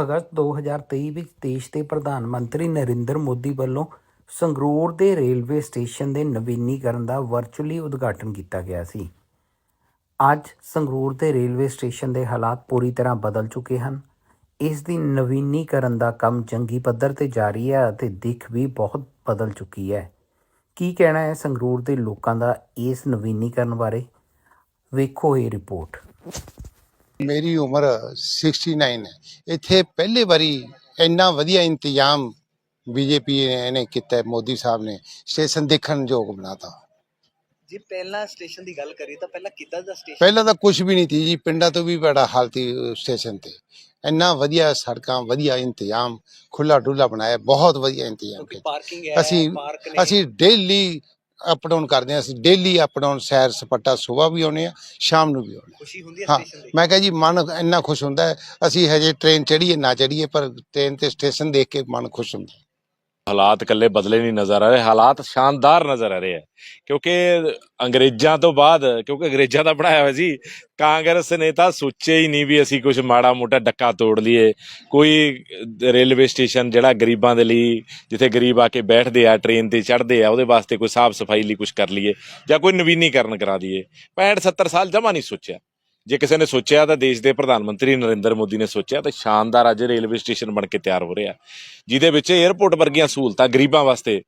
ਅਗਸਤ 2023 ਵਿੱਚ ਦੇਸ਼ ਦੇ ਪ੍ਰਧਾਨ ਮੰਤਰੀ ਨਰਿੰਦਰ ਮੋਦੀ ਵੱਲੋਂ ਸੰਗਰੂਰ ਦੇ ਰੇਲਵੇ ਸਟੇਸ਼ਨ ਦੇ ਨਵੀਨੀਕਰਨ ਦਾ ਵਰਚੁਅਲੀ ਉਦਘਾਟਨ ਕੀਤਾ ਗਿਆ ਸੀ। ਅੱਜ ਸੰਗਰੂਰ ਦੇ ਰੇਲਵੇ ਸਟੇਸ਼ਨ ਦੇ ਹਾਲਾਤ ਪੂਰੀ ਤਰ੍ਹਾਂ ਬਦਲ ਚੁੱਕੇ ਹਨ। ਇਸ ਦੀ ਨਵੀਨੀਕਰਨ ਦਾ ਕੰਮ ਜੰਗੀ ਪੱਧਰ ਤੇ ਜਾਰੀ ਹੈ ਅਤੇ ਦਿੱਖ ਵੀ ਬਹੁਤ ਬਦਲ ਚੁੱਕੀ ਹੈ। ਕੀ ਕਹਿਣਾ ਹੈ ਸੰਗਰੂਰ ਦੇ ਲੋਕਾਂ ਦਾ ਇਸ ਨਵੀਨੀਕਰਨ ਬਾਰੇ? ਵੇਖੋ ਇਹ ਰਿਪੋਰਟ। ਮੇਰੀ ਉਮਰ 69 ਹੈ। ਇੱਥੇ ਪਹਿਲੇ ਵਾਰੀ ਇੰਨਾ ਵਧੀਆ ਇੰਤਜ਼ਾਮ ਬੀਜੇਪੀ ਨੇ ਕੀਤਾ ਮੋਦੀ ਸਾਹਿਬ ਨੇ ਸਟੇਸ਼ਨ ਦੇਖਣ ਯੋਗ ਬਣਾਤਾ। ਜੇ ਪਹਿਲਾਂ ਸਟੇਸ਼ਨ ਦੀ ਗੱਲ ਕਰੀ ਤਾਂ ਪਹਿਲਾਂ ਕਿੱਦਾਂ ਦਾ ਸਟੇਸ਼ਨ? ਪਹਿਲਾਂ ਤਾਂ ਕੁਝ ਵੀ ਨਹੀਂ ਸੀ ਜੀ ਪਿੰਡਾਂ ਤੋਂ ਵੀ ਬੜਾ ਹਾਲਤ ਸਟੇਸ਼ਨ ਤੇ। ਇੰਨਾ ਵਧੀਆ ਸੜਕਾਂ ਵਧੀਆ ਇੰਤਜ਼ਾਮ ਖੁੱਲਾ ਡੁੱਲਾ ਬਣਾਇਆ ਬਹੁਤ ਵਧੀਆ ਇੰਤਜ਼ਾਮ ਪਾਰਕਿੰਗ ਹੈ ਅਸੀਂ ਅਸੀਂ ਡੇਲੀ ਅਪ ਡਾਊਨ ਕਰਦੇ ਹਾਂ ਅਸੀਂ ਡੇਲੀ ਅਪ ਡਾਊਨ ਸੈਰ ਸਪਾਟਾ ਸਵੇਰ ਵੀ ਆਉਨੇ ਆ ਸ਼ਾਮ ਨੂੰ ਵੀ ਆਉਨੇ ਖੁਸ਼ੀ ਹੁੰਦੀ ਹੈ ਹਾਂ ਸਟੇਸ਼ਨ ਦੀ ਮੈਂ ਕਹਾਂ ਜੀ ਮਨ ਇੰਨਾ ਖੁਸ਼ ਹੁੰਦਾ ਹੈ ਅਸੀਂ ਹਜੇ ਟ੍ਰੇਨ ਚੜੀਏ ਨਾ ਚੜੀਏ ਪਰ ਟ੍ਰੇਨ ਤੇ ਸਟੇਸ਼ਨ ਦੇਖ ਕੇ ਮਨ ਖੁਸ਼ ਹੁੰਦਾ। ਹਾਲਾਤ ਇਕੱਲੇ ਬਦਲੇ ਨਹੀਂ ਨਜ਼ਰ ਆ ਰਹੇ, ਹਾਲਾਤ ਸ਼ਾਨਦਾਰ ਨਜ਼ਰ ਆ ਰਹੇ ਹੈ ਕਿਉਂਕਿ ਅੰਗਰੇਜ਼ਾਂ ਤੋਂ ਬਾਅਦ, ਕਿਉਂਕਿ ਅੰਗਰੇਜ਼ਾਂ ਦਾ ਬਣਾਇਆ ਹੋਇਆ ਸੀ, ਕਾਂਗਰਸ ਨੇ ਤਾਂ ਸੋਚਿਆ ਹੀ ਨਹੀਂ ਵੀ ਅਸੀਂ ਕੁਝ ਮਾੜਾ ਮੋਟਾ ਡੱਕਾ ਤੋੜ ਲਈਏ। ਕੋਈ ਰੇਲਵੇ ਸਟੇਸ਼ਨ ਜਿਹੜਾ ਗਰੀਬਾਂ ਦੇ ਲਈ, ਜਿੱਥੇ ਗਰੀਬ ਆ ਕੇ ਬੈਠਦੇ ਆ, ਟ੍ਰੇਨ ਤੇ ਚੜ੍ਹਦੇ ਆ, ਉਹਦੇ ਵਾਸਤੇ ਕੋਈ ਸਾਫ਼ ਸਫ਼ਾਈ ਲਈ ਕੁਝ ਕਰ ਲਈਏ ਜਾਂ ਕੋਈ ਨਵੀਨੀਕਰਨ ਕਰਾ ਦਈਏ। 65 70 ਸਾਲ ਜਮਾ ਨਹੀਂ ਸੋਚਿਆ। ਜੇ ਕਿਸੇ ਨੇ ਸੋਚਿਆ ਤਾਂ ਦੇਸ਼ ਦੇ ਪ੍ਰਧਾਨ ਮੰਤਰੀ ਨਰਿੰਦਰ ਮੋਦੀ ਨੇ ਸੋਚਿਆ ਤਾਂ ਸ਼ਾਨਦਾਰ ਅੱਜ ਰੇਲਵੇ ਸਟੇਸ਼ਨ ਬਣ ਕੇ ਤਿਆਰ ਹੋ ਰਿਹਾ। ਜਿਹਦੇ ਵਿੱਚ 에ਅਰਪੋਰਟ ਵਰਗੀਆਂ ਸਹੂਲਤਾਂ ਗਰੀਬਾਂ ਵਾਸਤੇ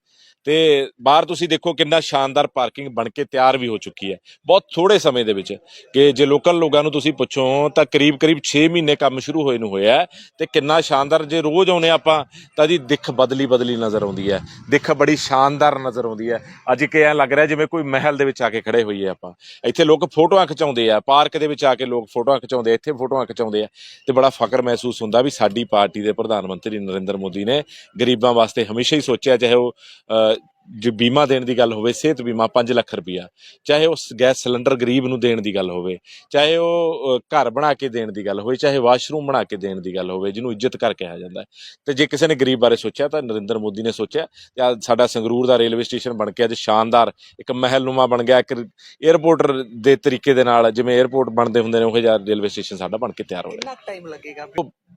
ਤੇ ਬਾਹਰ ਤੁਸੀਂ ਦੇਖੋ ਕਿੰਨਾ ਸ਼ਾਨਦਾਰ ਪਾਰਕਿੰਗ ਬਣ ਕੇ ਤਿਆਰ ਵੀ ਹੋ ਚੁੱਕੀ ਹੈ। ਬਹੁਤ ਥੋੜੇ ਸਮੇਂ ਦੇ ਵਿੱਚ ਕਿ ਜੇ ਲੋਕਲ ਲੋਕਾਂ ਨੂੰ ਤੁਸੀਂ ਪੁੱਛੋ ਤਾਂ ਕਰੀਬ ਕਰੀਬ 6 ਮਹੀਨੇ ਕੰਮ ਸ਼ੁਰੂ ਹੋਏ ਨੂੰ ਹੋਇਆ ਹੈ ਤੇ ਕਿੰਨਾ ਸ਼ਾਨਦਾਰ ਜੇ ਰੋਜ਼ ਆਉਨੇ ਆਪਾਂ ਤਾਂ ਜੀ ਦਿੱਖ ਬਦਲੀ ਬਦਲੀ ਨਜ਼ਰ ਆਉਂਦੀ ਹੈ ਦਿੱਖ ਬੜੀ ਸ਼ਾਨਦਾਰ ਨਜ਼ਰ ਆਉਂਦੀ ਹੈ। ਅੱਜ ਕਿ ਐਂ ਲੱਗ ਰਿਹਾ ਜਿਵੇਂ ਕੋਈ ਮਹਿਲ ਦੇ ਵਿੱਚ ਆ ਕੇ ਖੜੇ ਹੋਈਏ ਆਪਾਂ। ਇੱਥੇ ਲੋਕ ਫੋਟੋਆਂ ਖਿਚਾਉਂਦੇ ਆ ਪਾਰਕ ਦੇ ਵਿੱਚ ਆ ਕੇ ਲੋਕ ਫੋਟੋਆਂ ਖਿਚਾਉਂਦੇ ਆ, ਇੱਥੇ ਫੋਟੋਆਂ ਖਿਚਾਉਂਦੇ ਆ ਤੇ ਬੜਾ ਫਖਰ ਮਹਿਸੂਸ ਹੁੰਦਾ ਵੀ ਸਾਡੀ ਪਾਰਟੀ ਦੇ ਪ੍ਰਧਾਨ ਮੰਤਰੀ ਨਰਿੰਦਰ ਮੋਦੀ ਨੇ ਗਰੀਬਾਂ ਵਾਸਤੇ ਹਮੇਸ਼ਾ ਹੀ ਸੋਚਿਆ ਚਾਹੇ ਉਹ ਜੋ ਬੀਮਾ ਦੇਣ ਦੀ ਗੱਲ ਹੋਵੇ ਸਿਹਤ ਬੀਮਾ 5 ਲੱਖ ਰੁਪਇਆ ਚਾਹੇ ਉਹ ਗੈਸ ਸਿਲੰਡਰ ਗਰੀਬ ਨੂੰ ਦੇਣ ਦੀ ਗੱਲ ਹੋਵੇ ਚਾਹੇ ਉਹ ਘਰ ਬਣਾ ਕੇ ਦੇਣ ਦੀ ਗੱਲ ਹੋਵੇ ਚਾਹੇ ਵਾਸ਼ਰੂਮ ਬਣਾ ਕੇ ਦੇਣ ਦੀ ਗੱਲ ਹੋਵੇ ਜਿਹਨੂੰ ਇੱਜ਼ਤ ਕਰ ਕਿਹਾ ਜਾਂਦਾ ਹੈ। ਤੇ ਜੇ ਕਿਸੇ ਨੇ ਗਰੀਬ ਬਾਰੇ ਸੋਚਿਆ ਤਾਂ ਨਰਿੰਦਰ ਮੋਦੀ ਨੇ ਸੋਚਿਆ ਤੇ ਸਾਡਾ ਸੰਗਰੂਰ ਦਾ ਰੇਲਵੇ ਸਟੇਸ਼ਨ ਬਣ ਕੇ ਅੱਜ ਸ਼ਾਨਦਾਰ ਇੱਕ ਮਹਿਲਨੁਮਾ ਬਣ ਗਿਆ ਇੱਕ 에ਅਰਪੋਰਟ ਦੇ ਤਰੀਕੇ ਦੇ ਨਾਲ ਜਿਵੇਂ 에ਅਰਪੋਰਟ ਬਣਦੇ ਹੁੰਦੇ ਨੇ ਉਹ ਜਿਹਾ ਰੇਲਵੇ ਸਟੇਸ਼ਨ ਸਾਡਾ ਬਣ ਕੇ ਤਿਆਰ ਹੋ ਰਿਹਾ। ਕਿੰਨਾ ਟਾਈਮ ਲੱਗੇਗਾ?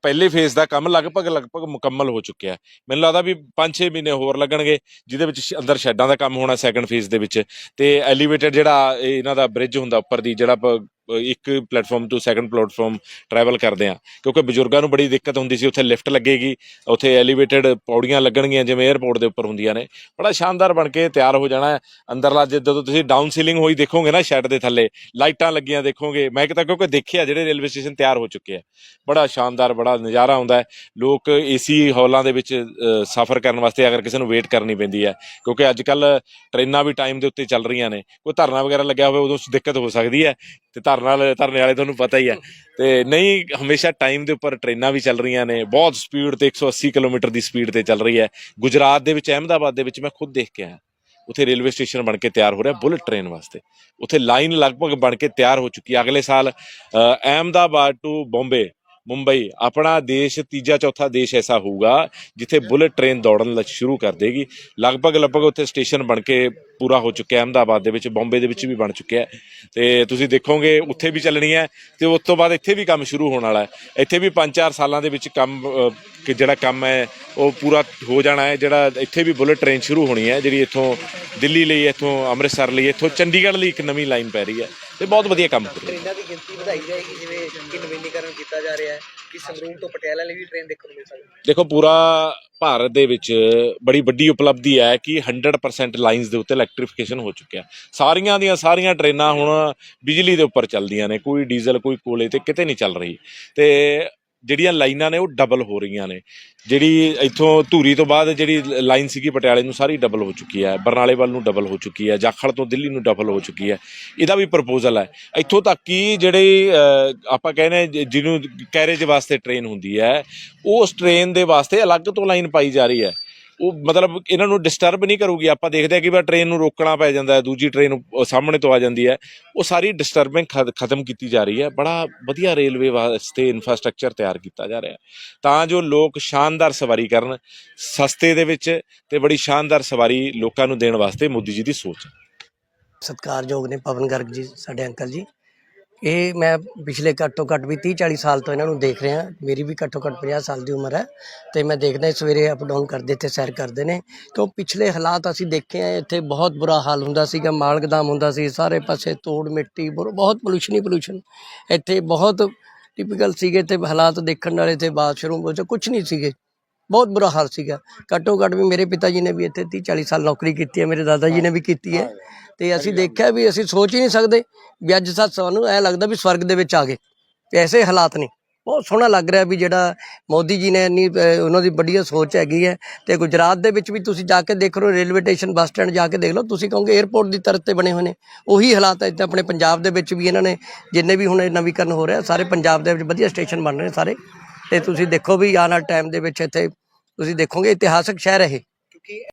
ਪਹਿਲੇ ਫੇਜ਼ ਦਾ ਕੰਮ ਲਗਭਗ ਲਗਭਗ ਮੁਕੰਮਲ ਹੋ ਚੁੱਕਿਆ ਹੈ। ਮੈਨੂੰ ਲੱਗਦਾ ਵੀ 5-6 ਮਹੀਨੇ ਹੋਰ ਲੱਗਣਗੇ ਜਿਹਦੇ ਵਿੱਚ ਅੰਦਰ ਸ਼ੈੱਡਾਂ ਦਾ ਕੰਮ ਹੋਣਾ ਸੈਕੰਡ ਫੇਜ਼ ਦੇ ਵਿੱਚ ਤੇ ਐਲੀਵੇਟਡ ਜਿਹੜਾ ਇਹਨਾਂ ਦਾ ਬ੍ਰਿਜ ਹੁੰਦਾ ਉੱਪਰ ਦੀ, ਜਿਹੜਾ ਪ- ਇੱਕ ਪਲੇਟਫਾਰਮ ਤੋਂ ਸੈਕੰਡ ਪਲੇਟਫਾਰਮ ਟਰੈਵਲ ਕਰਦੇ ਆ ਕਿਉਂਕਿ ਬਜ਼ੁਰਗਾਂ ਨੂੰ ਬੜੀ ਦਿੱਕਤ ਹੁੰਦੀ ਸੀ, ਉੱਥੇ ਲਿਫਟ ਲੱਗੇਗੀ, ਉੱਥੇ ਐਲੀਵੇਟਡ ਪੌੜੀਆਂ ਲੱਗਣਗੀਆਂ ਜਿਵੇਂ 에ਅਰਪੋਰਟ ਦੇ ਉੱਪਰ ਹੁੰਦੀਆਂ ਨੇ। ਬੜਾ ਸ਼ਾਨਦਾਰ ਬਣ ਕੇ ਤਿਆਰ ਹੋ ਜਾਣਾ ਹੈ। ਅੰਦਰਲਾ ਜਦੋਂ ਤੁਸੀਂ ਡਾਊਨ ਸੀਲਿੰਗ ਹੋਈ ਦੇਖੋਗੇ ਨਾ ਸ਼ੈੱਡ ਦੇ ਥੱਲੇ, ਲਾਈਟਾਂ ਲੱਗੀਆਂ ਦੇਖੋਗੇ। ਮੈਂ ਕਿਤਾ ਕਿਉਂਕਿ ਦੇਖਿਆ ਜਿਹੜੇ ਰੇਲਵੇ ਸਟੇਸ਼ਨ ਤਿਆਰ ਹੋ ਚੁੱਕੇ ਆ। ਬੜਾ ਸ਼ਾਨਦਾਰ, ਬੜਾ ਨਜ਼ਾਰਾ ਆਉਂਦਾ ਹੈ। ਲੋਕ ਏਸੀ ਹਾਲਾਂ ਦੇ ਵਿੱਚ ਸਫ਼ਰ ਕਰਨ ਵਾਸਤੇ ਅਗਰ ਕਿਸੇ ਨੂੰ ਵੇਟ ਕਰਨੀ ਪੈਂਦੀ ਹੈ। ਕਿਉਂਕਿ ਅੱਜ ਕੱਲ ਟ੍ਰੇਨਾਂ ਵੀ ਟਾਈਮ ਦੇ ਉੱਤੇ ਚੱਲ ਰਹੀਆਂ ਨੇ। ਕੋਈ ਧਰਨਾ ਵਗੈਰਾ ਲੱਗਿਆ ਹੋਵੇ, ਉਦੋਂ ਦਿੱਕਤ ਹੋ ਸਕਦੀ ਹੈ। ਤੇ ਧਰਨਾ ਵਾਲੇ ਧਰਨੇ ਵਾਲੇ ਤੁਹਾਨੂੰ ਪਤਾ ਹੀ ਹੈ। ਤੇ ਨਹੀਂ ਹਮੇਸ਼ਾ ਟਾਈਮ ਦੇ ਉੱਪਰ ਟ੍ਰੇਨਾਂ ਵੀ ਚੱਲ ਰਹੀਆਂ ਨੇ। ਬਹੁਤ ਸਪੀਡ ਤੇ 180 ਕਿਲੋਮੀਟਰ ਦੀ ਸਪੀਡ ਤੇ ਚੱਲ ਰਹੀ ਹੈ। ਗੁਜਰਾਤ ਦੇ ਵਿੱਚ ਅਹਿਮਦਾਬਾਦ ਦੇ ਵਿੱਚ ਮੈਂ ਖੁਦ ਦੇਖ ਕੇ ਆਇਆ। ਉੱਥੇ ਰੇਲਵੇ ਸਟੇਸ਼ਨ ਬਣ ਕੇ ਤਿਆਰ ਹੋ ਰਿਹਾ ਬੁਲਟ ਟ੍ਰੇਨ ਵਾਸਤੇ। ਉੱਥੇ ਲਾਈਨ ਲਗਭਗ ਬਣ ਕੇ ਤਿਆਰ ਹੋ ਚੁੱਕੀ ਹੈ। ਅਗਲੇ ਸਾਲ ਅ, ਅਹਿਮਦਾਬਾਦ ਟੂ ਬੰਬੇ ਮੁੰਬਈ ਆਪਣਾ ਦੇਸ਼ ਤੀਜਾ ਚੌਥਾ ਦੇਸ਼ ਐਸਾ ਹੋਊਗਾ ਜਿੱਥੇ ਬੁਲਟ ਟ੍ਰੇਨ ਦੌੜਨ ਸ਼ੁਰੂ ਕਰ ਦੇਗੀ। ਲਗਭਗ ਲਗਭਗ ਉੱਥੇ ਸਟੇਸ਼ਨ ਬਣ ਕੇ ਪੂਰਾ ਹੋ ਚੁੱਕਿਆ ਅਹਿਮਦਾਬਾਦ ਦੇ ਵਿੱਚ ਬੰਬੇ ਦੇ ਵਿੱਚ ਵੀ ਬਣ ਚੁੱਕਿਆ ਤੇ ਤੁਸੀਂ ਦੇਖੋਗੇ ਉੱਥੇ ਵੀ ਚੱਲਣੀ ਹੈ ਤੇ ਉਸ ਤੋਂ ਬਾਅਦ ਇੱਥੇ ਵੀ ਕੰਮ ਸ਼ੁਰੂ ਹੋਣ ਵਾਲਾ ਹੈ। ਇੱਥੇ ਵੀ 5-4 ਸਾਲਾਂ ਦੇ ਵਿੱਚ ਕੰਮ ਕਿ ਜਿਹੜਾ ਕੰਮ ਹੈ ਉਹ ਪੂਰਾ ਹੋ ਜਾਣਾ ਹੈ। ਜਿਹੜਾ ਇੱਥੇ ਵੀ ਬੁਲਟ ਟ੍ਰੇਨ ਸ਼ੁਰੂ ਹੋਣੀ ਹੈ ਜਿਹੜੀ ਇੱਥੋਂ ਦਿੱਲੀ ਲਈ ਇੱਥੋਂ ਅੰਮ੍ਰਿਤਸਰ ਲਈ ਇੱਥੋਂ ਚੰਡੀਗੜ੍ਹ ਲਈ ਇੱਕ ਨਵੀਂ ਲਾਈਨ ਪੈ ਰਹੀ ਹੈ। ਤੇ ਬਹੁਤ ਵਧੀਆ ਕੰਮ ਹੋ ਰਿਹਾ ਟ੍ਰੇਨਾਂ ਦੀ ਗਿਣਤੀ ਵਧਾਈ ਜਾਏਗੀ ਜਿਵੇਂ ਕਿ ਨਵੀਨੀਕਰਨ ਕੀਤਾ ਜਾ ਰਿਹਾ ਹੈ ਕਿ ਸੰਗਰੂਰ ਤੋਂ ਪਟਿਆਲਾ ਲਈ ਵੀ ਟ੍ਰੇਨ ਦੇਖਣ ਨੂੰ ਮਿਲ ਸਕਦੀ ਹੈ ਦੇਖੋ ਪੂਰਾ ਭਾਰਤ ਦੇ ਵਿੱਚ ਬੜੀ ਵੱਡੀ ਉਪਲਬਧੀ ਹੈ ਕਿ 100% ਲਾਈਨਸ ਦੇ ਉੱਤੇ ਇਲੈਕਟ੍ਰੀਫਿਕੇਸ਼ਨ ਹੋ ਚੁੱਕਿਆ। ਸਾਰੀਆਂ ਦੀਆਂ ਸਾਰੀਆਂ ਟ੍ਰੇਨਾਂ ਹੁਣ ਬਿਜਲੀ ਦੇ ਉੱਪਰ ਚੱਲਦੀਆਂ ਨੇ ਕੋਈ ਡੀਜ਼ਲ ਕੋਈ ਕੋਲੇ ਤੇ ਕਿਤੇ ਨਹੀਂ ਚੱਲ ਰਹੀ। ਤੇ ਜਿਹੜੀਆਂ ਲਾਈਨਾਂ ਨੇ ਉਹ ਡਬਲ ਹੋ ਰਹੀਆਂ ਨੇ। ਜਿਹੜੀ ਇੱਥੋਂ ਧੂਰੀ ਤੋਂ ਬਾਅਦ ਜਿਹੜੀ ਲਾਈਨ ਸੀਗੀ ਪਟਿਆਲੇ ਨੂੰ ਸਾਰੀ ਡਬਲ ਹੋ ਚੁੱਕੀ ਹੈ। ਬਰਨਾਲੇ ਵੱਲ ਨੂੰ ਡਬਲ ਹੋ ਚੁੱਕੀ ਹੈ। ਜਾਖੜ ਤੋਂ ਦਿੱਲੀ ਨੂੰ ਡਬਲ ਹੋ ਚੁੱਕੀ ਹੈ। ਇਹਦਾ ਵੀ ਪ੍ਰਪੋਜ਼ਲ ਹੈ। ਇੱਥੋਂ ਤੱਕ ਕਿ ਜਿਹੜੇ ਆਪਾਂ ਕਹਿੰਦੇ ਜਿਹਨੂੰ ਕੈਰੇਜ ਵਾਸਤੇ ਟ੍ਰੇਨ ਹੁੰਦੀ ਹੈ, ਉਸ ਟ੍ਰੇਨ ਦੇ ਵਾਸਤੇ ਅਲੱਗ ਤੋਂ ਲਾਈਨ ਪਾਈ ਜਾ ਰਹੀ ਹੈ। ਉਹ ਮਤਲਬ ਇਹਨਾਂ ਨੂੰ ਡਿਸਟਰਬ ਨਹੀਂ ਕਰੂਗੀ। ਆਪਾਂ ਦੇਖਦੇ ਆ ਕਿ ਬਾ ਟ੍ਰੇਨ ਨੂੰ ਰੋਕਣਾ ਪੈ ਜਾਂਦਾ ਹੈ, ਦੂਜੀ ਟ੍ਰੇਨ ਸਾਹਮਣੇ ਤੋਂ ਆ ਜਾਂਦੀ ਹੈ। ਉਹ ਸਾਰੀ ਡਿਸਟਰਬਿੰਗ ਖਤਮ ਕੀਤੀ ਜਾ ਰਹੀ ਹੈ। ਬੜਾ ਵਧੀਆ ਰੇਲਵੇ ਵਾਸਤੇ ਇਨਫਰਾਸਟ੍ਰਕਚਰ ਤਿਆਰ ਕੀਤਾ ਜਾ ਰਿਹਾ ਤਾਂ ਜੋ ਲੋਕ ਸ਼ਾਨਦਾਰ ਸਵਾਰੀ ਕਰਨ, ਸਸਤੇ ਦੇ ਵਿੱਚ ਤੇ ਬੜੀ ਸ਼ਾਨਦਾਰ ਸਵਾਰੀ ਲੋਕਾਂ ਨੂੰ ਦੇਣ ਵਾਸਤੇ ਮੋਦੀ ਜੀ ਦੀ ਸੋਚ ਸਤਿਕਾਰਯੋਗ ਨੇ ਪਵਨ ਗਰਗ ਜੀ, ਸਾਡੇ ਅੰਕਲ ਜੀ। ਇਹ ਮੈਂ ਪਿਛਲੇ ਘੱਟੋ ਘੱਟ ਵੀ 30 40 ਸਾਲ ਤੋਂ ਇਹਨਾਂ ਨੂੰ ਦੇਖ ਰਿਹਾ। ਮੇਰੀ ਵੀ ਘੱਟੋ ਘੱਟ 50 ਸਾਲ ਦੀ ਉਮਰ ਹੈ ਤੇ ਮੈਂ ਦੇਖਦਾ ਸਵੇਰੇ ਅਪ ਡਾਊਨ ਕਰਦੇ ਤੇ ਸੈਰ ਕਰਦੇ ਨੇ। ਕਿਉਂ ਪਿਛਲੇ ਹਾਲਾਤ ਅਸੀਂ ਦੇਖੇ ਆ ਇੱਥੇ ਬਹੁਤ ਬੁਰਾ ਹਾਲ ਹੁੰਦਾ ਸੀਗਾ ਮਾਲਗਦਾਮ ਹੁੰਦਾ ਸੀ, ਸਾਰੇ ਪਾਸੇ ਤੋੜ ਮਿੱਟੀ, ਬੁਰ- ਬਹੁਤ ਪੋਲੂਸ਼ਨ ਹੀ ਪੋਲੂਸ਼ਨ ਇੱਥੇ ਬਹੁਤ ਟਿਪੀਕਲ ਸੀਗੇ ਤੇ ਹਾਲਾਤ ਦੇਖਣ ਵਾਲੇ ਤੇ ਬਾਥਰੂਮ ਵਿੱਚ ਕੁਝ ਨਹੀਂ ਸੀਗੇ। ਬਹੁਤ ਬੁਰਾ ਹਾਲ ਸੀਗਾ। ਘੱਟੋ ਘੱਟ ਵੀ ਮੇਰੇ ਪਿਤਾ ਜੀ ਨੇ ਵੀ ਇੱਥੇ 30 40 ਸਾਲ ਨੌਕਰੀ ਕੀਤੀ ਹੈ, ਮੇਰੇ ਦਾਦਾ ਜੀ ਨੇ ਵੀ ਕੀਤੀ ਹੈ। ਤੇ ਅਸੀਂ ਦੇਖਿਆ ਵੀ ਅਸੀਂ ਸੋਚ ਹੀ ਨਹੀਂ ਸਕਦੇ ਵੀ ਅੱਜ ਸੱਚ ਸਾਨੂੰ ਐ ਲੱਗਦਾ ਵੀ ਸਵਰਗ ਦੇ ਵਿੱਚ ਆ ਗਏ। ਤੇ ਐਸੇ ਹਾਲਾਤ ਨੇ। ਬਹੁਤ ਸੋਹਣਾ ਲੱਗ ਰਿਹਾ ਵੀ ਜਿਹੜਾ ਮੋਦੀ ਜੀ ਨੇ ਇੰਨੀ ਉਹਨਾਂ ਦੀ ਵੱਡੀਆ ਸੋਚ ਹੈਗੀ ਹੈ ਤੇ ਗੁਜਰਾਤ ਦੇ ਵਿੱਚ ਵੀ ਤੁਸੀਂ ਜਾ ਕੇ ਦੇਖ ਲਓ, ਰੇਲਵੇ ਸਟੇਸ਼ਨ ਬੱਸ ਸਟੈਂਡ ਜਾ ਕੇ ਦੇਖ ਲਓ, ਤੁਸੀਂ ਕਹੋਗੇ 에어ਪੋਰਟ ਦੀ ਤਰ੍ਹਾਂ ਤੇ ਬਣੇ ਹੋਏ ਨੇ। ਉਹੀ ਹਾਲਾਤ ਹੈ ਇੱਥੇ ਆਪਣੇ ਪੰਜਾਬ ਦੇ ਵਿੱਚ ਵੀ ਇਹਨਾਂ ਨੇ ਜਿੰਨੇ ਵੀ ਹੁਣ ਨਵੀਕਰਨ ਹੋ ਰਿਹਾ, ਸਾਰੇ ਪੰਜਾਬ ਦੇ ਵਿੱਚ ਵਧੀਆ ਸਟੇਸ਼ਨ ਬਣ ਰਹੇ ਸਾਰੇ। ਤੇ ਤੁਸੀਂ ਦੇਖੋ ਵੀ ਆਉਣ ਵਾਲੇ ਟਾਈਮ ਦੇ ਵਿੱਚ ਇੱਥੇ ਤੁਸੀਂ ਦੇਖੋਗੇ ਇਤਿਹਾਸਕ ਸ਼ਹਿਰ ਇਹ। ਕਿਉਂਕਿ